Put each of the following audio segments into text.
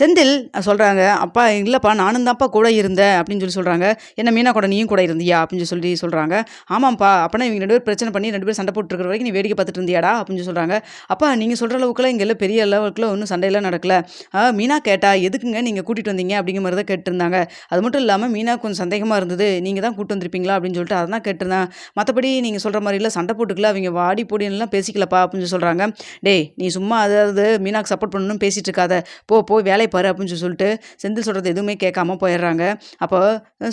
செந்தில் சொல்கிறாங்க அப்பா இல்லைப்பா நானும் தான்ப்பா கூட இருந்தேன் அப்படின்னு சொல்லி சொல்கிறாங்க என்ன மீனா கூட நீயும் கூட இருந்தியா? அப்படின்னு சொல்லி சொல்கிறாங்க ஆமாம்ப்பா அப்படின்னா இவங்க ரெண்டு பேர் பிரச்சனை பண்ணி ரெண்டு பேரும் சண்டை போட்டுருக்கிற வரைக்கும் நீ வேடிக்கை பார்த்துட்டு இருந்தியாடா? அப்படின்னு சொல்கிறாங்க அப்பா நீங்கள் சொல்கிற அளவுக்குலாம் இங்கே எல்லாம் பெரிய லெவலுக்குள்ள ஒன்றும் சண்டையெல்லாம் நடக்கல. மீனா கேட்டா எதுக்குங்க நீங்கள் கூட்டிகிட்டு வந்தீங்க? அப்படிங்கிற மாதிரி தான் கேட்டிருந்தாங்க. அது மட்டும் இல்லாமல் மீனா கொஞ்சம் சந்தேகமாக இருந்தது. நீங்கள் தான் கூட்டு வந்திருப்பீங்களா? அப்படின்னு சொல்லிட்டு அதை தான் கேட்டிருந்தேன். மற்றபடி நீங்கள் சொல்கிற மாதிரிலாம் சண்டை போட்டுக்கல அவங்க வாடி போடின்லாம் பேசிக்கலப்பா அப்படின்னு சொல்கிறாங்க டேய் நீ சும்மா அதாவது மீனாக்கு சப்போர்ட் பண்ணணும்னு பேசிகிட்டு இருக்காத. போ போய் வேலை பாரு அப்படின்னு சொல்லி சொல்லிட்டு செந்தில் சொல்கிறது எதுவுமே கேட்காம போயிடுறாங்க. அப்போ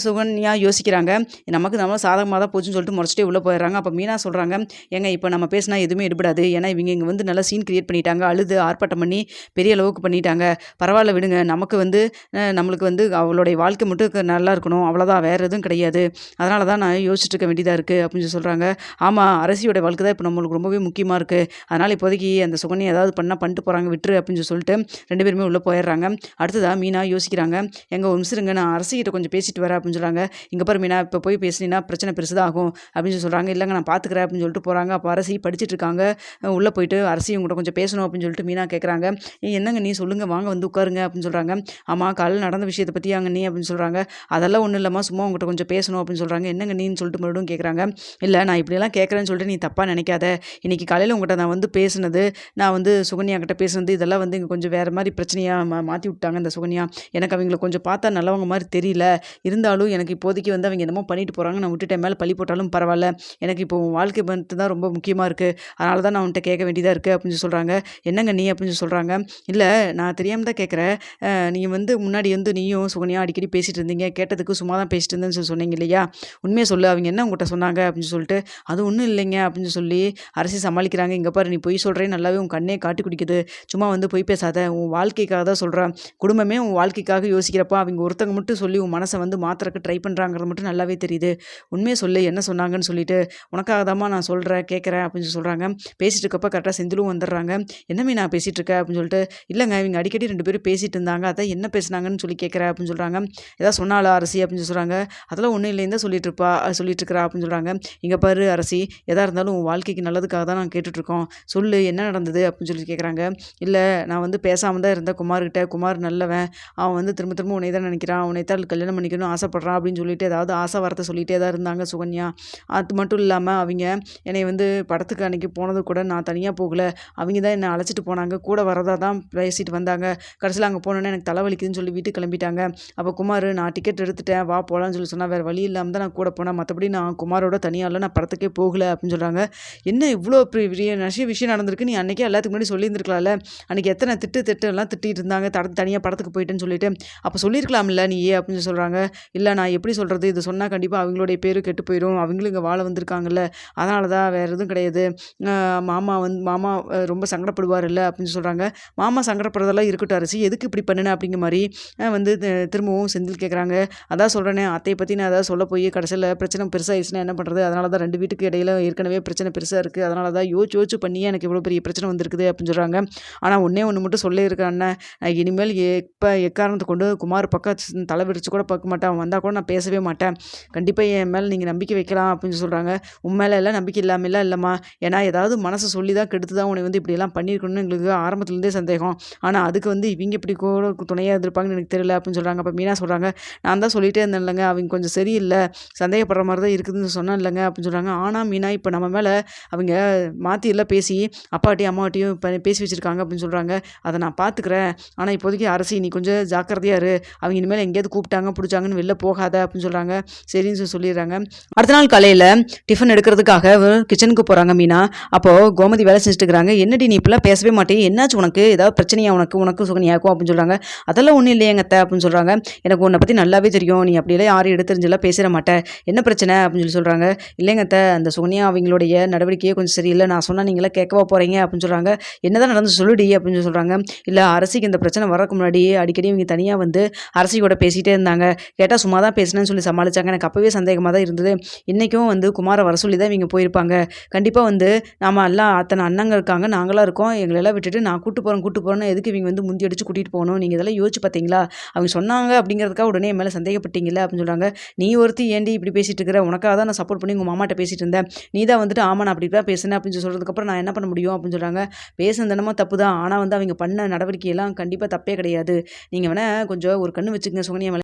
சுகன்யா யோசிக்கிறாங்க நமக்கு நம்ம சாதகமாக தான் போச்சுன்னு சொல்லிட்டு முறைச்சிட்டே உள்ளே போயிடுறாங்க. அப்போ மீனா சொல்கிறாங்க ஏங்க இப்போ நம்ம பேசினா எதுவுமே எடுபடாது. ஏன்னா இவங்க இங்கே வந்து நல்லா சீன் கிரியேட் பண்ணிட்டாங்க அழுது ஆர்ப்பாட்டம் பண்ணி பெரிய அளவுக்கு பண்ணிட்டாங்க. பரவாயில்ல விடுங்க நமக்கு வந்து நம்மளுக்கு வந்து அவளுடைய வாழ்க்கை மட்டும் நல்லா இருக்கணும். அவ்வளோதான் வேறு எதுவும் கிடையாது. அதனால தான் நான் யோசிச்சுட்டு இருக்க வேண்டியதாக இருக்குது அப்படின்னு சொல்லி சொல்கிறாங்க ஆமாம் அரசியோட வாழ்க்கை தான் இப்போ நம்மளுக்கு ரொம்பவே முக்கியமாக இருக்குது அதனால் இப்போதைக்கு அந்த சுகன்யா ஏதாவது பண்ணால் பண்ணிட்டு போகிறாங்க விட்டுரு அப்படின்னு சொல்லிட்டு ரெண்டு பேருமே உள்ளே போயிடுறாங்க. அடுத்ததாக மீனா யோசிக்கிறாங்க. எங்கள் வம்சிருங்க நான் அரசிகிட்ட கொஞ்சம் பேசிட்டு வரேன் அப்படின்னு சொல்கிறாங்க இங்கே பாரு மீனா இப்போ போய் பேசினீங்கன்னா பிரச்சனை பெருசுதான் ஆகும் அப்படின்னு சொல்லி சொல்கிறாங்க இல்லைங்க நான் பார்த்துக்கிறேன் அப்படின்னு சொல்லிட்டு போகிறாங்க அப்போ அரசி படிச்சிட்டு இருக்காங்க. உள்ளே போயிட்டு அரசி உங்கள்கிட்ட கொஞ்சம் பேசணும் அப்படின்னு சொல்லிட்டு மீனா கேட்குறாங்க என்னங்க நீ சொல்லுங்கள் வாங்க வந்து உட்காருங்க அப்படின்னு சொல்கிறாங்க ஆமாம் காலையில் நடந்த விஷயத்தை பற்றி அங்கே நீ அப்படின்னு சொல்கிறாங்க அதெல்லாம் ஒன்றும் இல்லைம்மா சும்மா உங்கள்கிட்ட கொஞ்சம் பேசணும் அப்படின்னு சொல்கிறாங்க என்னங்க நீன்னு சொல்லிட்டு மறுபடியும் கேட்குறாங்க இல்லை நான் இப்படியெல்லாம் கேட்குறேன்னு சொல்லிட்டு நீ தப்பாக நினைக்காத. இன்றைக்கி காலையில் உங்கள்கிட்ட நான் வந்து பேசுனது நான் வந்து சுகன்யா கிட்டே பேசுனது இதெல்லாம் வந்து இங்கே கொஞ்சம் வேறு மாதிரி பிரச்சனையாக மாற்றி விட்டாங்க இந்த சுகன்யா. எனக்கு அவங்கள கொஞ்சம் பார்த்தா நல்லவங்க மாதிரி தெரியல. இருந்தாலும் எனக்கு இப்போதைக்கு வந்து அவங்க என்னமோ பண்ணிட்டு போகிறாங்க நான் விட்டுட்டேன். மேலே பழி போட்டாலும் பரவாயில்ல. எனக்கு இப்போ உன் வாழ்க்கை மட்டும் தான் ரொம்ப முக்கியமாக இருக்குது அதனால தான் நான் அவன்கிட்ட கேட்க வேண்டியதாக இருக்குது அப்படின்னு சொல்கிறாங்க என்னங்க நீ அப்படின்னு சொல்லி சொல்கிறாங்க இல்லை நான் தெரியாமல் தான் கேட்குறேன். நீங்கள் வந்து முன்னாடி வந்து நீயும் சுகன்யா அடிக்கடி பேசிகிட்டு இருந்தீங்க. கேட்டதுக்கு சும்மா தான் பேசிட்டு இருந்தேன்னு சொல்லி சொன்னீங்க இல்லையா? உண்மையை சொல்லு. அவங்க என்ன உங்கள்கிட்ட சொன்னாங்க அப்படின்னு சொல்லிட்டு அது ஒன்றும் இல்லைங்க அப்படின்னு சொல்லி அரசு சமாளிக்கிறாங்க. இங்கே பாரு நீ பொய் சொல்கிறேன் நல்லாவே உன் கண்ணே காட்டி குடிக்குது. சும்மா வந்து பொய் பேசாத. உன் வாழ்க்கைக்காக தான் சொல்கிறேன் குடும்பமே உன் வாழ்க்கைக்காக யோசிக்கிறப்ப அவங்க ஒருத்தங்க மட்டும் சொல்லி உன் மனசை வந்து மாத்துறக்கு ட்ரை பண்ணுறாங்கிறது மட்டும் நல்லாவே தெரியுது. உண்மையை சொல்லு என்ன சொன்னாங்கன்னு சொல்லிட்டு உனக்காக தாம்மா நான் சொல்கிறேன் கேட்குறேன் அப்படின்னு சொல்லி சொல்கிறாங்க பேசிட்டு இருக்கப்ப கரெக்டாக செந்திலும் வந்துடுறாங்க. என்னமே நான் பேசிகிட்டு இருக்கேன் அப்படின்னு சொல்லிட்டு இல்லைங்க இவங்க அடிக்கடி ரெண்டு பேரும் பேசிட்டு இருந்தாங்க. அதான் என்ன பேசுனாங்கன்னு சொல்லி கேட்குறேன் அப்படின்னு சொல்கிறாங்க ஏதாவது சொன்னாலா அரசி? அப்படின்னு சொல்கிறாங்க அதெல்லாம் ஒன்றும் இல்லைன்னு தான் சொல்லிட்டு இருப்பா சொல்லிட்டு இருக்கிறா அப்படின்னு சொல்கிறாங்க இங்கே பாரு அரசி எதாக இருந்தாலும் உன் வாழ்க்கைக்கு நல்லதுக்காக தான் நான் கேட்டுட்ருக்கோம் சொல்லு என்ன நடந்தது? அப்படின்னு சொல்லி கேட்குறாங்க இல்லை நான் வந்து பேசாமல் தான் இருந்தேன் குமார்கிட்ட. குமார் நல்லவன். அவன் வந்து திரும்ப திரும்ப உன்னை தான் நினைக்கிறான். உன்னை தான் கல்யாணம் பண்ணிக்கணும்னு ஆசைப்பட்றான் அப்படின்னு சொல்லிட்டு ஏதாவது ஆசை வார்த்தை சொல்லிகிட்டே தான் இருந்தாங்க சுகன்யா. அது மட்டும் இல்லாமல் அவங்க என்னை வந்து படத்துக்கு அன்றைக்கி போனது கூட நான் தனியாக போகல. அவங்க தான் என்னை அழைச்சிட்டு போனாங்க. கூட வரதா தான் பேசிட்டு வந்தாங்க. கடைசியில் அங்கே போனோன்னே எனக்கு தலைவலிக்குதுன்னு சொல்லி வீட்டுக்கு கிளம்பிட்டாங்க. அப்போ குமார் நான் டிக்கெட் எடுத்துட்டேன். வா போகலான்னு சொல்லி சொன்னால் வேறு வழி இல்லாமல் தான் நான் கூட போனேன். மற்றபடி நான் குமாரோட தனியால நான் படத்துக்கே போகல அப்படின்னு சொல்கிறாங்க என்ன இவ்வளோ பெரிய நிறைய விஷயம் நடந்திருக்கு. நீ அன்றைக்கே எல்லாத்துக்கு முன்னாடி சொல்லியிருந்துருக்கலாம்ல. அன்றைக்கி எத்தனை திட்டு திட்டு எல்லாம் திட்டிகிட்டு இருந்தாங்க. தட தனியாக படத்துக்கு போயிட்டேன்னு சொல்லிட்டு அப்போ சொல்லியிருக்கலாம்ல நீ ஏன் அப்படின்னு சொல்கிறாங்க இல்லை நான் எப்படி சொல்கிறது இது சொன்னால் கண்டிப்பாக அவங்களுடைய பேரும் கெட்டு போயிடும். அவங்களும் இங்கே வாழ வந்திருக்காங்கல்ல. அதனால தான் வேறு எதுவும் கிடையாது. மாமா வந்து மாமா ரொம்ப சங்கடப்படுவார் இல்லை அப்படின்னு சொல்கிறாங்க மாமா சங்கடப்படுறதெல்லாம் இருக்கட்டும் அரசி. எதுக்கு இப்படி பண்ணின அப்படிங்கிற மாதிரி வந்து திரும்பவும் செந்தில் கேட்குறாங்க அதான் சொல்கிறேனே அத்தையை பற்றி நான் அதாவது சொல்ல போய் கடைசியில் பிரச்சனை பெருசாகிடுச்சுன்னா என்ன பண்ணுறது அதனால தான் ரெண்டு வீட்டுக்கு இடையில ஏற்கனவே பிரச்சனை பெருசாக இருக்குது அதனால தான் யோசிச்சு யோசிச்சு பண்ணியே எனக்கு இவ்வளோ பெரிய பிரச்சனை வந்திருக்குது அப்படின்னு சொல்கிறாங்க ஆனால் ஒன்றே ஒன்று மட்டும் சொல்லியிருக்கேன் அண்ணன் இனிமேல் எப்போ எக்காரணத்தை கொண்டு குமார் பக்கம் தலை விரிச்சு கூட பார்க்க மாட்டேன். அவன் வந்தால் கூட நான் பேசவே மாட்டேன். கண்டிப்பாக என் மேலே நீங்கள் நம்பிக்கை வைக்கலாம் அப்படின்னு சொல்கிறாங்க உன் மேலே எல்லாம் நம்பிக்கை இல்லாமல் இல்லைம்மா? ஏன்னா ஏதாவது மனசை சொல்லி தான் கெடுத்து தான் உன்னை வந்து இப்படியெல்லாம் பண்ணியிருக்கணும்னு எங்களுக்கு ஆரம்பத்துலேருந்தே சந்தேகம். ஆனால் அதுக்கு வந்து இவங்க இப்படி கூட துணையாக இருந்திருப்பாங்கன்னு எனக்கு தெரியல அப்படின்னு சொல்கிறாங்க அப்போ மீனா சொல்கிறாங்க நான் தான் சொல்லிகிட்டே இருந்தேன் இல்லைங்க. அவங்க கொஞ்சம் சரியில்லை. சந்தேகப்படுற மாதிரி தான் இருக்குதுன்னு சொன்னேன் இல்லைங்க. அப்படின்னு சொல்கிறாங்க ஆனால் மீனா இப்போ நம்ம மேலே அவங்க மாற்றி எல்லாம் பேசி அப்பாட்டையும் அம்மாட்டையும் இப்போ பேசி வச்சுருக்காங்க அப்படின்னு சொல்கிறாங்க அதை நான் பார்த்துக்கிறேன் ஆனால் இப்போதைக்கு அரசி நீ கொஞ்சம் ஜாக்கிரதையாக இரு. அவங்க இனிமேல் எங்கேயாவது கூப்பிட்டாங்க பிடிச்சாங்கன்னு வெளில போகாத அப்படின்னு சொல்கிறாங்க சரின்னு சொல்லி சொல்லிடுறாங்க. அடுத்த நாள் காலையில் டிஃபன் எடுக்கிறதுக்காக கிச்சனுக்கு போகிறாங்க மீனா. அப்போது கோமதி வேலை செஞ்சுட்டு இருக்கிறாங்க. என்னடி நீ இப்படிலாம் பேசவே மாட்டேன் என்னாச்சு உனக்கு? ஏதாவது பிரச்சனையா உனக்கு? உனக்கு சுகனியாக்கும் அப்படின்னு சொல்கிறாங்க அதெல்லாம் ஒன்றும் இல்லையங்க அத்தை அப்படின்னு சொல்கிறாங்க எனக்கு உன்னை பற்றி நல்லாவே தெரியும். நீ அப்படியெல்லாம் யாரும் எடுத்துரிஞ்செல்லாம் பேசிட மாட்டேன். என்ன பிரச்சனை அப்படின்னு சொல்லி சொல்கிறாங்க இல்லைங்க அத்தை அந்த சுகன்யா அவங்களுடைய நடவடிக்கையே கொஞ்சம் சரியில்லை. நான் சொன்னால் நீங்களே கேட்கவா போகிறீங்க அப்படின்னு சொல்கிறாங்க என்னதான் நடந்து சொல்லுடி அப்படின்னு சொல்லி சொல்கிறாங்க இல்லை அரசிக்கு இந்த பிரச்சனை வரக்கு முன்னாடி அடிக்கடி இவங்க தனியாக வந்து அரசி கூட பேசிகிட்டே இருந்தாங்க. கேட்டால் சும்மா தான் பேசினேன்னு சொல்லி சமாளிச்சாங்க. எனக்கு அப்போவே சந்தேகமாக தான் இருந்தது. இன்றைக்கும் வந்து குமாரை வர சொல்லி தான் இவங்க போயிருப்பாங்க. கண்டிப்பாக வந்து நாம் எல்லாம் அத்தனை அண்ணங்க இருக்காங்க. நாங்களாம் இருக்கோம். எங்களெல்லாம் விட்டுட்டு நான் கூட்டு போகிறேன் கூட்டு போகிறேன்னு எதுக்கு இவங்க வந்து முந்தி அடித்து கூட்டிகிட்டு போகணும்? நீங்கள் இதெல்லாம் யோசிச்சு பார்த்தீங்களா அவங்க சொன்னாங்க அப்படிங்கிறதுக்காக உடனே என் மேலே சந்தேகப்பட்டீங்களா அப்படின்னு சொல்கிறாங்க நீ ஒருத்தி ஏண்டி இப்படி பேசிட்டு இருக்கிற உனக்காக தான் நான் சப்போர்ட் பண்ணி உங்கள் மாமாட்ட பேசிட்டு இருந்தேன். நீ தான் வந்துட்டு ஆமாம் நான் அப்படி தான் பேசினேன் அப்படின்னு சொல்கிறதுக்கப்புறம் நான் என்ன பண்ண முடியும் அப்படின்னு சொல்கிறாங்க பேசுனது தப்பு தான் ஆனால் வந்து அவங்க பண்ண நடவடிக்கையெல்லாம் கண்டிப்பாக தப்பே கிடையாது. நீங்கள் வேணால் கொஞ்சம் ஒரு கண்ணு வச்சுக்கங்க சுகன்யா மேலே